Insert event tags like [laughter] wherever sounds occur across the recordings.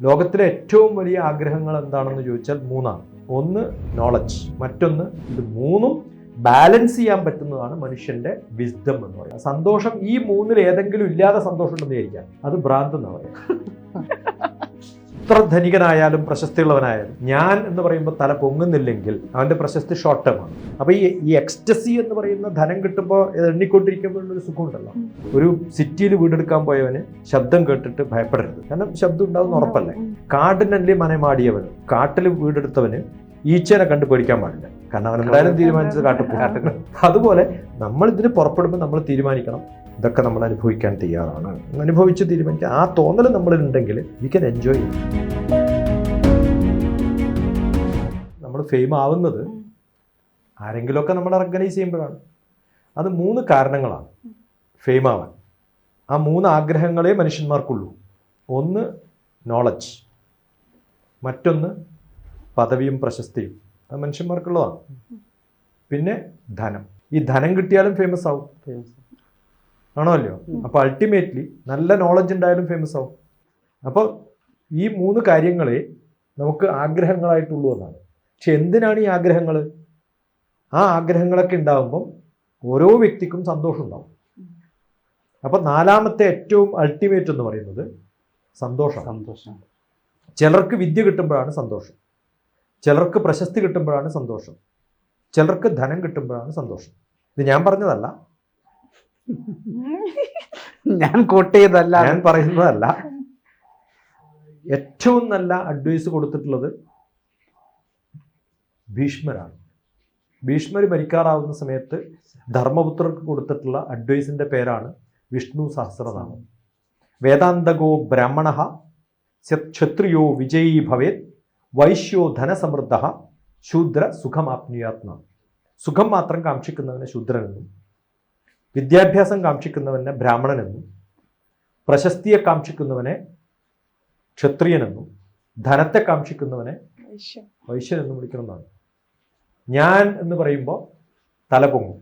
ലോകത്തിലെ ഏറ്റവും വലിയ ആഗ്രഹങ്ങൾ എന്താണെന്ന് ചോദിച്ചാൽ മൂന്നാണ്. ഒന്ന് നോളജ് മറ്റൊന്ന് ഇത് മൂന്നും ബാലൻസ് ചെയ്യാൻ പറ്റുന്നതാണ് മനുഷ്യന്റെ വിസ്ഡം എന്ന് പറയുന്നത്. സന്തോഷം ഈ മൂന്നിൽ ഏതെങ്കിലും ഇല്ലാതെ സന്തോഷം ഉണ്ടെന്ന് വിചാരിക്കാം. അത് ഭ്രാന്ത് എന്ന് പറയാം [laughs] എത്ര ധനികനായാലും പ്രശസ്തിയുള്ളവനായാലും ഞാൻ എന്ന് പറയുമ്പോൾ തല പൊങ്ങുന്നില്ലെങ്കിൽ അവന്റെ പ്രശസ്തി ഷോർട്ട് ടേം ആണ്. അപ്പൊ ഈ ഈ എക്സ്റ്റസി എന്ന് പറയുന്ന ധനം കിട്ടുമ്പോൾ എണ്ണിക്കൊണ്ടിരിക്കുമ്പോഴുള്ള ഒരു സുഖമുണ്ടല്ലോ. ഒരു സിറ്റിയിൽ വീടെടുക്കാൻ പോയവന് ശബ്ദം കേട്ടിട്ട് ഭയപ്പെടരുത്. കാരണം ശബ്ദം ഉണ്ടാവുന്ന ഉറപ്പല്ലേ? കാടിനല്ലേ മനമാടിയവൻ. കാട്ടിൽ വീടെടുത്തവന് ഈച്ചേനെ കണ്ട് പേടിക്കാൻ പാടില്ല. കാരണം അവൻ എന്തായാലും തീരുമാനിച്ചത് കാട്ടിൽ. അതുപോലെ നമ്മൾ ഇതിന് പുറപ്പെടുമ്പോൾ നമ്മൾ തീരുമാനിക്കണം. ഇതൊക്കെ നമ്മൾ അനുഭവിക്കാൻ തയ്യാറാണ്. അനുഭവിച്ച് തീരുമാനിക്കുക ആ തോന്നൽ നമ്മളിലുണ്ടെങ്കിൽ വി ക്യാൻ എൻജോയ് നമ്മൾ ഫെയിം ആവുന്നത് ആരെങ്കിലുമൊക്കെ നമ്മൾ ഓർഗനൈസ് ചെയ്യുമ്പോഴാണ്. അത് മൂന്ന് കാരണങ്ങളാണ് ഫെയിം ആവാൻ. ആ മൂന്ന് ആഗ്രഹങ്ങളെ മനുഷ്യന്മാർക്കുള്ളൂ. ഒന്ന് നോളജ് മറ്റൊന്ന് പദവിയും പ്രശസ്തിയും. അത് മനുഷ്യന്മാർക്കുള്ളതാണ്. പിന്നെ ധനം. ഈ ധനം കിട്ടിയാലും ഫേമസ് ആവും. ആണോ അല്ലയോ അപ്പോൾ അൾട്ടിമേറ്റ്ലി നല്ല നോളജ് ഉണ്ടായാലും ഫേമസ് ആവും. അപ്പൊ ഈ മൂന്ന് കാര്യങ്ങളെ നമുക്ക് ആഗ്രഹങ്ങളായിട്ടുള്ളൂ എന്നാണ്. പക്ഷെ എന്തിനാണ് ഈ ആഗ്രഹങ്ങൾ ആ ആഗ്രഹങ്ങളൊക്കെ ഉണ്ടാകുമ്പം ഓരോ വ്യക്തിക്കും സന്തോഷം ഉണ്ടാവും. അപ്പൊ നാലാമത്തെ ഏറ്റവും അൾട്ടിമേറ്റ് എന്ന് പറയുന്നത് സന്തോഷം. സന്തോഷം. ചിലർക്ക് വിദ്യ കിട്ടുമ്പോഴാണ് സന്തോഷം. ചിലർക്ക് പ്രശസ്തി കിട്ടുമ്പോഴാണ് സന്തോഷം. ചിലർക്ക് ധനം കിട്ടുമ്പോഴാണ് സന്തോഷം. ഇത് ഞാൻ പറഞ്ഞതല്ല. ഞാൻ കോട്ട് ഞാൻ പറയുന്നതല്ല. ഏറ്റവും നല്ല അഡ്വൈസ് കൊടുത്തിട്ടുള്ളത് ഭീഷ്മരാണ്. ഭീഷ്മർ മരിക്കാറാവുന്ന സമയത്ത് ധർമ്മപുത്രർക്ക് കൊടുത്തിട്ടുള്ള അഡ്വൈസിന്റെ പേരാണ് വിഷ്ണു സഹസ്രനാമം. വേദാന്തകോ ബ്രാഹ്മണ ക്ഷത്രിയോ വിജയീ ഭവേത് വൈശ്യോ ധനസമൃദ്ധ ശൂദ്ര സുഖമാപ്നുയാത്മ. സുഖം മാത്രം കാക്ഷിക്കുന്നവനെ ശൂദ്രനെന്നും വിദ്യാഭ്യാസം കാക്ഷിക്കുന്നവനെ ബ്രാഹ്മണനെന്നും പ്രശസ്തിയെ കാക്ഷിക്കുന്നവനെ ക്ഷത്രിയനെന്നും ധനത്തെ കാക്ഷിക്കുന്നവനെ വൈശ്യൻ എന്ന് വിളിക്കണമെന്നാണ്. ഞാൻ എന്ന് പറയുമ്പോൾ തല പൊങ്ങും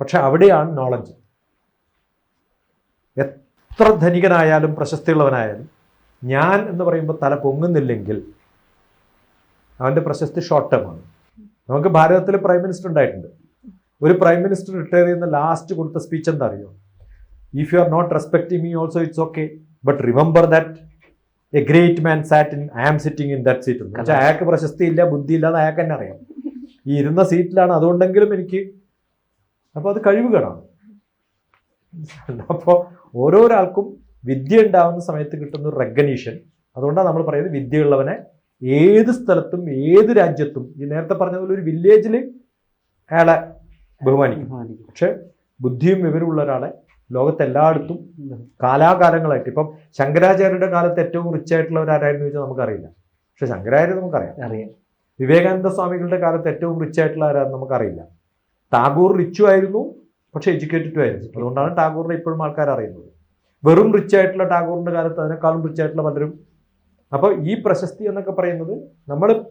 പക്ഷെ അവിടെയാണ് നോളജ് എത്ര ധനികനായാലും പ്രശസ്തിയുള്ളവനായാലും ഞാൻ എന്ന് പറയുമ്പോൾ തല പൊങ്ങുന്നില്ലെങ്കിൽ അവന്റെ പ്രശസ്തി ഷോർട്ട് ടേം ആണ്. നമുക്ക് ഭാരതത്തിൽ പ്രൈം മിനിസ്റ്റർ ഉണ്ടായിട്ടുണ്ട്. ഒരു പ്രൈം മിനിസ്റ്റർ റിട്ടയർ ചെയ്യുന്ന ലാസ്റ്റ് കൊടുത്ത സ്പീച്ച് എന്താ അറിയോ if you are not respecting me also it's okay but remember that a great man sat in I am sitting in that seat വെച്ചാൽ അയാൾക്ക് പ്രശസ്തി ഇല്ല ബുദ്ധി ഇല്ല എന്ന് അയാൾക്ക് തന്നെ അറിയാം. ഈ ഇരുന്ന സീറ്റിലാണ് അതുകൊണ്ടെങ്കിലും എനിക്ക് അപ്പോൾ അത് കഴിവുകളാണ്. അപ്പോൾ ഓരോരാൾക്കും വിദ്യ ഉണ്ടാവുന്ന സമയത്ത് കിട്ടുന്ന ഒരു റെക്കഗ്നീഷൻ അതുകൊണ്ടാണ് നമ്മൾ പറയുന്നത് വിദ്യയുള്ളവനെ ഏത് സ്ഥലത്തും ഏത് രാജ്യത്തും ഈ നേരത്തെ പറഞ്ഞ പോലെ ഒരു വില്ലേജിൽ അയാളെ ബഹുമാനിക്കും. പക്ഷെ ബുദ്ധിയും വിവരമുള്ള ഒരാളെ ലോകത്തെല്ലായിടത്തും കാലാകാലങ്ങളായിട്ട് ഇപ്പം ശങ്കരാചാര്യരുടെ കാലത്ത് ഏറ്റവും റിച്ച് ആയിട്ടുള്ളവരാരായിരുന്നു ചോദിച്ചാൽ നമുക്കറിയില്ല. പക്ഷെ ശങ്കരാചാര്യ നമുക്കറിയാം. അറിയാം. വിവേകാനന്ദ സ്വാമികളുടെ കാലത്ത് ഏറ്റവും റിച്ച് ആയിട്ടുള്ള ആരാന്ന് നമുക്കറിയില്ല. ടാഗോർ റിച്ചു ആയിരുന്നു പക്ഷെ എഡ്യൂക്കേറ്റഡും ആയിരുന്നു. അതുകൊണ്ടാണ് ടാഗോറിനെ ഇപ്പോഴും ആൾക്കാർ അറിയുന്നത്. വെറും റിച്ച് ആയിട്ടുള്ള ടാഗോറിന്റെ കാലത്ത് അതിനേക്കാളും റിച്ച് ആയിട്ടുള്ള പലരും. അപ്പോൾ ഈ പ്രശസ്തി എന്നൊക്കെ പറയുന്നത് നമ്മൾ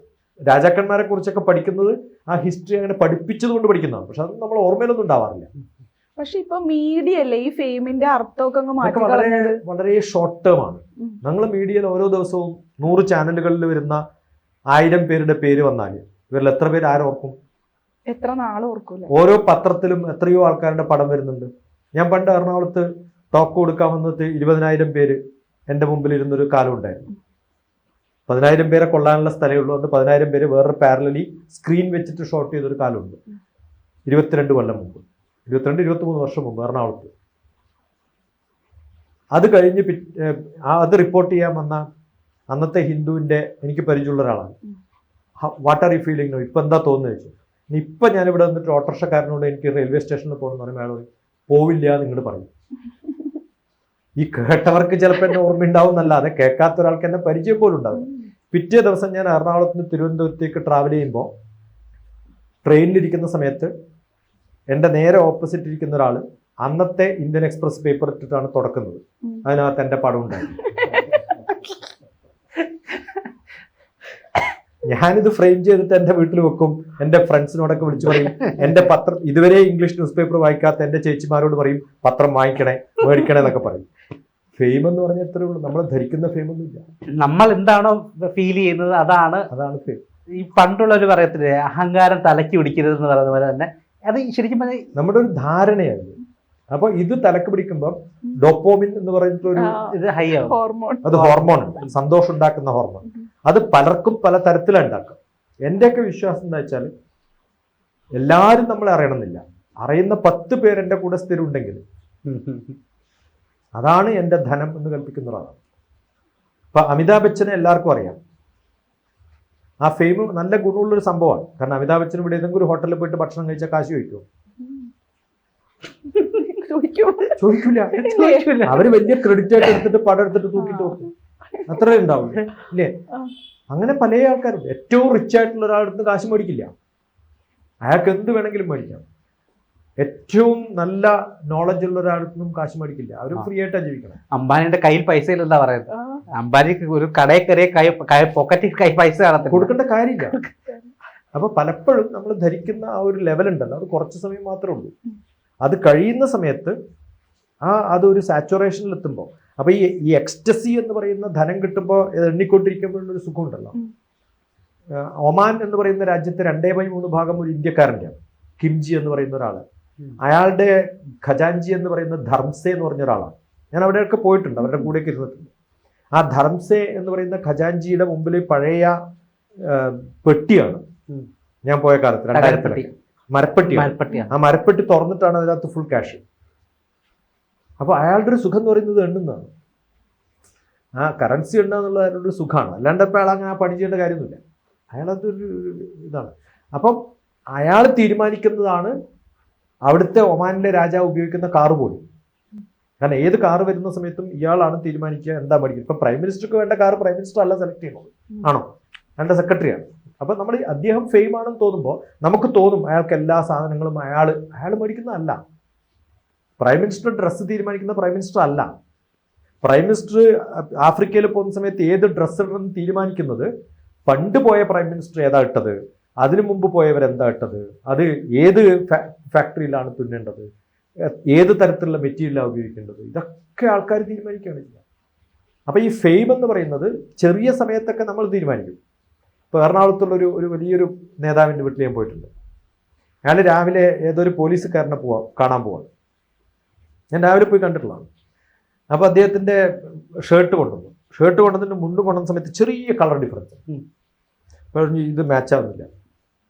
രാജാക്കന്മാരെ കുറിച്ചൊക്കെ പഠിക്കുന്നത് ആ ഹിസ്റ്ററി അങ്ങനെ പഠിപ്പിച്ചതുകൊണ്ട് പഠിക്കുന്നതാണ്. പക്ഷെ അത് നമ്മൾ ഓർമ്മയിലൊന്നും ഉണ്ടാവാറില്ല. പക്ഷെ ഇപ്പൊ മീഡിയ അല്ലേ ഈ ഫെയിമിന്റെ അർത്ഥമൊക്കെ അങ്ങ് മാറ്റി വളരെ വളരെ ഷോർട്ട് ടേം ആണ്. ഞങ്ങൾ മീഡിയയിൽ ഓരോ ദിവസവും നൂറ് ചാനലുകളിൽ വരുന്ന ആയിരം പേരുടെ പേര് വന്നാൽ ഇവരിൽ എത്ര പേര് ആരോർക്കും എത്ര നാളോർക്കൂല ഓരോ പത്രത്തിലും എത്രയോ ആൾക്കാരുടെ പടം വരുന്നുണ്ട്. ഞാൻ പണ്ട് എറണാകുളത്ത് ടോക്ക് കൊടുക്കാൻ വന്നിട്ട് ഇരുപതിനായിരം പേര് എന്റെ മുമ്പിൽ ഇരുന്നൊരു കാലം ഉണ്ടായിരുന്നു. പതിനായിരം പേരെ കൊള്ളാനുള്ള സ്ഥലമേ ഉള്ളൂ പതിനായിരം പേര് വേറൊരു പാരലലി സ്ക്രീൻ വെച്ചിട്ട് ഷോട്ട് ചെയ്തൊരു കാലമുണ്ട്. ഇരുപത്തിരണ്ട് കൊല്ലം മുമ്പ്. ഇരുപത്തിരണ്ട് ഇരുപത്തിമൂന്ന് വർഷം മുമ്പ് എറണാകുളത്ത്. അത് കഴിഞ്ഞ് അത് റിപ്പോർട്ട് ചെയ്യാൻ വന്ന അന്നത്തെ ഹിന്ദുവിന്റെ എനിക്ക് പരിചയമുള്ള ഒരാളാണ്. What are you feeling no ഇപ്പം എന്താ തോന്നുന്നത് വെച്ചു ഇപ്പം ഞാനിവിടെ വന്നിട്ട് ഓട്ടോറിക്ഷക്കാരനോട് എനിക്ക് റെയിൽവേ സ്റ്റേഷനിൽ പോകണം എന്ന് പറയുമ്പോൾ അയാൾ പോവില്ല എന്ന് നിങ്ങൾ പറയും. ഈ കേട്ടവർക്ക് ചിലപ്പോൾ എന്നെ ഓർമ്മയുണ്ടാവും എന്നല്ലാതെ കേൾക്കാത്ത ഒരാൾക്ക് എന്നെ പരിചയം പോലും ഉണ്ടാവും പിറ്റേ ദിവസം ഞാൻ എറണാകുളത്ത് നിന്ന് തിരുവനന്തപുരത്തേക്ക് ട്രാവൽ ചെയ്യുമ്പോൾ ട്രെയിനിലിരിക്കുന്ന സമയത്ത് എന്റെ നേരെ ഓപ്പോസിറ്റ് ഇരിക്കുന്ന ഒരാൾ അന്നത്തെ ഇന്ത്യൻ എക്സ്പ്രസ് പേപ്പർ ഇട്ടിട്ടാണ് തുടക്കുന്നത്. അതിനകത്ത് എന്റെ പടം ഉണ്ടായിരുന്നു. ഞാനിത് ഫ്രെയിം ചെയ്തിട്ട് എന്റെ വീട്ടിൽ വെക്കും. എന്റെ ഫ്രണ്ട്സിനോടൊക്കെ വിളിച്ചു പറയും. എന്റെ പത്രം ഇതുവരെ ഇംഗ്ലീഷ് ന്യൂസ് പേപ്പർ വായിക്കാത്ത എന്റെ ചേച്ചിമാരോട് പറയും പത്രം വാങ്ങിക്കണേ മേടിക്കണേ എന്നൊക്കെ പറയും. ഫെയിം എന്ന് പറഞ്ഞ ഇത്രേ ഉള്ളൂ. നമ്മൾ ധരിക്കുന്ന ഫെയിം ഒന്നും ഇല്ല. നമ്മൾ എന്താണോ ഫീൽ ചെയ്യുന്നത് അതാണ് അതാണ് ഫെയിം ഈ പണ്ടുള്ളവർ പറയത്തില്ലേ അഹങ്കാരം തലയ്ക്ക് പിടിക്കരുത് എന്ന് പറയുന്ന പോലെ തന്നെ. അത് ശരിക്കും പറഞ്ഞാൽ നമ്മുടെ ഒരു ധാരണയാണ്. അപ്പൊ ഇത് തലക്ക് പിടിക്കുമ്പോൾ ഡോപ്പോമിൻ എന്ന് പറഞ്ഞിട്ടൊരു ഇത് ഹൈ ആവും. ഹോർമോൺ അത് ഹോർമോൺ ഉണ്ട്. സന്തോഷം ഉണ്ടാക്കുന്ന ഹോർമോൺ അത് പലർക്കും പല തരത്തിലാണ് ഉണ്ടാക്കുക എന്റെയൊക്കെ വിശ്വാസം എന്താ വെച്ചാൽ എല്ലാവരും നമ്മളെ അറിയണമെന്നില്ല. അറിയുന്ന പത്ത് പേര് എന്റെ കൂടെ സ്ഥിരം ഉണ്ടെങ്കിൽ അതാണ് എന്റെ ധനം എന്ന് കൽപ്പിക്കുന്ന ഒരാളാണ്. ഇപ്പൊ അമിതാഭ് ബച്ചനെ എല്ലാവർക്കും അറിയാം. ആ ഫെയിം നല്ല ഗുണമുള്ളൊരു സംഭവമാണ്. കാരണം അമിതാഭ് ബച്ചൻ ഇവിടെ ഏതെങ്കിലും ഒരു ഹോട്ടലിൽ പോയിട്ട് ഭക്ഷണം കഴിച്ചാൽ കാശ് ചോദിക്കുമോ ചോദിക്കൂല. അവർ വലിയ ക്രെഡിറ്റ് ആയിട്ട് എടുത്തിട്ട് പടം എടുത്തിട്ട് തൂക്കിട്ട് വെക്കും. അത്രേ ഉണ്ടാവും ഇല്ലേ? അങ്ങനെ പല ആൾക്കാരും ഏറ്റവും റിച്ച് ആയിട്ടുള്ള ഒരാളടുത്ത് കാശ് മേടിക്കില്ല. അയാൾക്ക് എന്ത് വേണമെങ്കിലും മേടിക്കാം. ഏറ്റവും നല്ല നോളജ് ഉള്ള ഒരാൾക്കൊന്നും കാശ് മേടിക്കില്ല. അവർ ഫ്രീ ആയിട്ടാണ് ജീവിക്കണം. അംബാനിയുടെ കയ്യിൽ പൈസ ഇല്ലെന്നാ പറയുന്നത്. അംബാനിക്ക് ഒരു കടയിൽ കയറിയ കൈ പോക്കറ്റിൽ കൈ പൈസ കാണത്തില്ല. കൊടുക്കേണ്ട കാര്യമില്ല. അപ്പൊ പലപ്പോഴും നമ്മൾ ധരിക്കുന്ന ആ ഒരു ലെവൽ ഉണ്ടല്ലോ. അത് കുറച്ച് സമയം മാത്രമേ ഉള്ളൂ. അത് കഴിയുന്ന സമയത്ത് ആ അതൊരു സാച്ചുറേഷനിൽ എത്തുമ്പോൾ അപ്പൊ ഈ ഈ എക്സ്റ്റസി എന്ന് പറയുന്ന ധനം കിട്ടുമ്പോൾ എണ്ണിക്കൊണ്ടിരിക്കുമ്പോഴുള്ളൊരു സുഖമുണ്ടല്ലോ. ഒമാൻ എന്ന് പറയുന്ന രാജ്യത്തെ രണ്ടേ ബൈ മൂന്ന് ഭാഗം ഒരു ഇന്ത്യക്കാരന്റെ കിംജി എന്ന് പറയുന്ന ഒരാൾ അയാളുടെ ഖജാൻജി എന്ന് പറയുന്ന ധർംസെ എന്ന് പറഞ്ഞ ഒരാളാണ്. ഞാൻ അവിടെയൊക്കെ പോയിട്ടുണ്ട് അവരുടെ കൂടെയൊക്കെ ഇരുന്നിട്ടുണ്ട്. ആ ധർംസെ എന്ന് പറയുന്ന ഖജാൻജിയുടെ മുമ്പിൽ പഴയ പെട്ടിയാണ്. ഞാൻ പോയ കാലത്ത് രണ്ടായിരത്തി മരപ്പെട്ടി മരപ്പെട്ടി ആ മരപ്പെട്ടി തുറന്നിട്ടാണ് അതിനകത്ത് ഫുൾ ക്യാഷ് അപ്പോൾ അയാളുടെ ഒരു സുഖം എന്ന് പറയുന്നത് എണ്ണുന്നതാണ്. ആ കറൻസി എണ്ണുക ഒരു സുഖമാണ്. അല്ലാണ്ട് ഇപ്പോൾ അയാൾ അങ്ങനെ പണി ചെയ്യേണ്ട കാര്യമൊന്നുമില്ല. അയാളതൊരു ഇതാണ്. അപ്പം അയാൾ തീരുമാനിക്കുന്നതാണ് അവിടുത്തെ ഒമാനിലെ രാജാവ് ഉപയോഗിക്കുന്ന കാറ് പോലും. കാരണം ഏത് കാറ് വരുന്ന സമയത്തും ഇയാളാണ് തീരുമാനിക്കുക എന്താ പഠിക്കുക ഇപ്പം പ്രൈം മിനിസ്റ്റർക്ക് വേണ്ട കാർ പ്രൈം മിനിസ്റ്റർ അല്ല സെലക്ട് ചെയ്യുന്നത്. ആണോ? അയാളുടെ സെക്രട്ടറിയാണ് അപ്പം നമ്മൾ അദ്ദേഹം ഫെയിം ആണെന്ന് തോന്നുമ്പോൾ നമുക്ക് തോന്നും അയാൾക്ക് എല്ലാ സാധനങ്ങളും അയാൾ അയാൾ മേടിക്കുന്നതല്ല. പ്രൈം മിനിസ്റ്റർ ഡ്രസ്സ് തീരുമാനിക്കുന്ന പ്രൈം മിനിസ്റ്റർ അല്ല. പ്രൈം മിനിസ്റ്റർ ആഫ്രിക്കയിൽ പോകുന്ന സമയത്ത് ഏത് ഡ്രസ്സ് ഇടണം തീരുമാനിക്കുന്നത് പണ്ട് പോയ പ്രൈം മിനിസ്റ്റർ ഏതാ ഇട്ടത്? അതിനു മുമ്പ് പോയവർ എന്താ ഇട്ടത്? അത് ഏത് ഫാക്ടറിയിലാണ് തുന്നേണ്ടത്? ഏത് തരത്തിലുള്ള മെറ്റീരിയലാണ് ഉപയോഗിക്കേണ്ടത്? ഇതൊക്കെ ആൾക്കാർ തീരുമാനിക്കുകയാണ് അപ്പോൾ ഈ ഫെയിം എന്ന് പറയുന്നത് ചെറിയ സമയത്തൊക്കെ നമ്മൾ തീരുമാനിക്കും. ഇപ്പോൾ എറണാകുളത്തുള്ള ഒരു ഒരു വലിയൊരു നേതാവിന്റെ വീട്ടിൽ ഞാൻ പോയിട്ടുണ്ട്. അയാൾ രാവിലെ ഏതൊരു പോലീസുകാരനെ പോവാ കാണാൻ പോവാണ്. ഞാൻ രാവിലെ പോയി കണ്ടിട്ടുള്ളതാണ്. അപ്പോൾ അദ്ദേഹത്തിന്റെ ഷർട്ട് കൊണ്ടുവന്നു. ഷർട്ട് കൊണ്ടുവന്നിട്ട് മുണ്ട് കൊണ്ടുവന്ന സമയത്ത് ചെറിയ കളർ ഡിഫറൻസ്. പറഞ്ഞു ഇത് മാച്ച് ആവുന്നില്ല.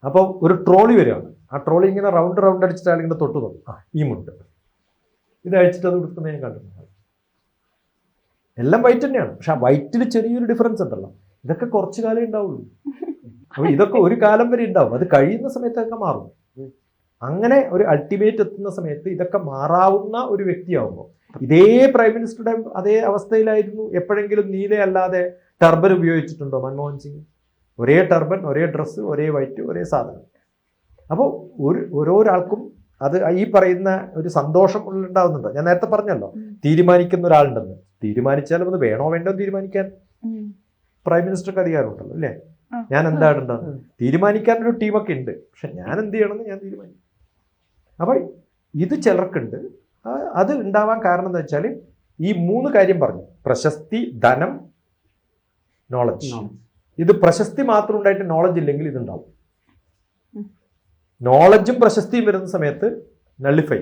അപ്പോൾ ഒരു ട്രോളി വരികയാണ്. ആ ട്രോളി ഇങ്ങനെ റൗണ്ട് റൗണ്ട് അടിച്ചിട്ട് ഇങ്ങനെ തൊട്ട് തന്നു ആ ഈ മുണ്ട്. ഇത് അഴിച്ചിട്ട് അത് കൊടുക്കുന്ന ഞാൻ കണ്ടിട്ടുണ്ട്. എല്ലാം വൈറ്റ് തന്നെയാണ്. പക്ഷെ ആ വൈറ്റിൽ ചെറിയൊരു ഡിഫറൻസ് ഉണ്ടല്ലോ. ഇതൊക്കെ കുറച്ചു കാലേ ഉണ്ടാവുള്ളൂ. അപ്പോൾ ഇതൊക്കെ ഒരു കാലം വരെ ഉണ്ടാവും. അത് കഴിയുന്ന സമയത്തൊക്കെ മാറും. അങ്ങനെ ഒരു അൾട്ടിമേറ്റ് എത്തുന്ന സമയത്ത് ഇതൊക്കെ മാറാവുന്ന ഒരു വ്യക്തിയാവുമ്പോൾ ഇതേ പ്രൈം മിനിസ്റ്ററുടെ അതേ അവസ്ഥയിലായിരുന്നു. എപ്പോഴെങ്കിലും നീലയല്ലാതെ ടർബൻ ഉപയോഗിച്ചിട്ടുണ്ടോ മൻമോഹൻ സിംഗ്? ഒരേ ടർബൻ ഒരേ ഡ്രസ്സ് ഒരേ വൈറ്റ് ഒരേ സാധനം. അപ്പോൾ ഒരു ഓരോരാൾക്കും അത് ഈ പറയുന്ന ഒരു സന്തോഷം ഉണ്ടാവുന്നുണ്ട്? ഞാൻ നേരത്തെ പറഞ്ഞല്ലോ തീരുമാനിക്കുന്ന ഒരാളുണ്ടെന്ന്. തീരുമാനിച്ചാലും അത് വേണോ വേണ്ടോ തീരുമാനിക്കാൻ പ്രൈം മിനിസ്റ്റർക്ക് അധികാരമുണ്ടല്ലോ അല്ലേ? ഞാൻ എന്താ ഇടേണ്ടത്? ഉം. തീരുമാനിക്കാൻ ഒരു ടീമൊക്കെ ഉണ്ട്. പക്ഷെ ഞാൻ എന്ത് ചെയ്യണമെന്ന് ഞാൻ തീരുമാനിക്കും. അപ്പൊ ഇത് ചിലർക്കുണ്ട്. അത് ഉണ്ടാവാൻ കാരണം എന്താ വെച്ചാൽ ഈ മൂന്ന് കാര്യം പറഞ്ഞു. പ്രശസ്തി ധനം നോളജ് ഇത് പ്രശസ്തി മാത്രം ഉണ്ടായിട്ട് നോളജ് ഇല്ലെങ്കിൽ ഇതുണ്ടാവും. നോളജും പ്രശസ്തിയും വരുന്ന സമയത്ത് നള്ളിഫൈ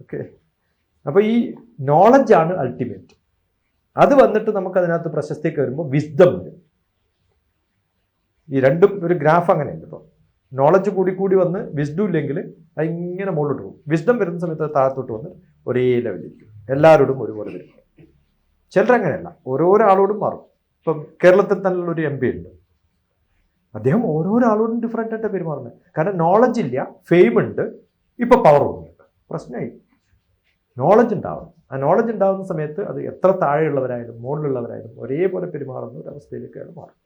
ഓക്കെ അപ്പോൾ ഈ നോളജാണ് അൾട്ടിമേറ്റ് അത് വന്നിട്ട് നമുക്ക് അതിനകത്ത് പ്രശസ്തിയൊക്കെ വരുമ്പോൾ വിസ്ഡം വരും ഈ രണ്ടും ഒരു ഗ്രാഫ് അങ്ങനെയുണ്ട് ഇപ്പോൾ. നോളജ് കൂടി കൂടി വന്ന് വിസ്ഡം ഇല്ലെങ്കിൽ അത് ഇങ്ങനെ മുകളിലോട്ട് പോകും. വിസ്ഡം വരുന്ന സമയത്ത് താഴത്തോട്ട് വന്ന് ഒരേ ലെവലിരിക്കും എല്ലാവരോടും ഒരുപോലെ വരും. ചിലരങ്ങനെയല്ല ഓരോരോ ആളോടും മാറും. ഇപ്പം കേരളത്തിൽ തന്നെ ഒരു എം പി ഉണ്ട്. അദ്ദേഹം ഓരോരോ ആളോടും ഡിഫറെന്റ് ആയിട്ട് പെരുമാറുന്നത്. കാരണം നോളജ് ഇല്ല ഫെയിം ഉണ്ട് ഇപ്പോൾ പവറുമുണ്ട് പ്രശ്നമായി. നോളജ് ഉണ്ടാവണം. ആ നോളജ് ഉണ്ടാകുന്ന സമയത്ത് അത് എത്ര താഴെയുള്ളവരായാലും മുകളിലുള്ളവരായാലും ഒരേപോലെ പെരുമാറുന്ന ഒരു അവസ്ഥയിലേക്ക് അയാൾ മാറും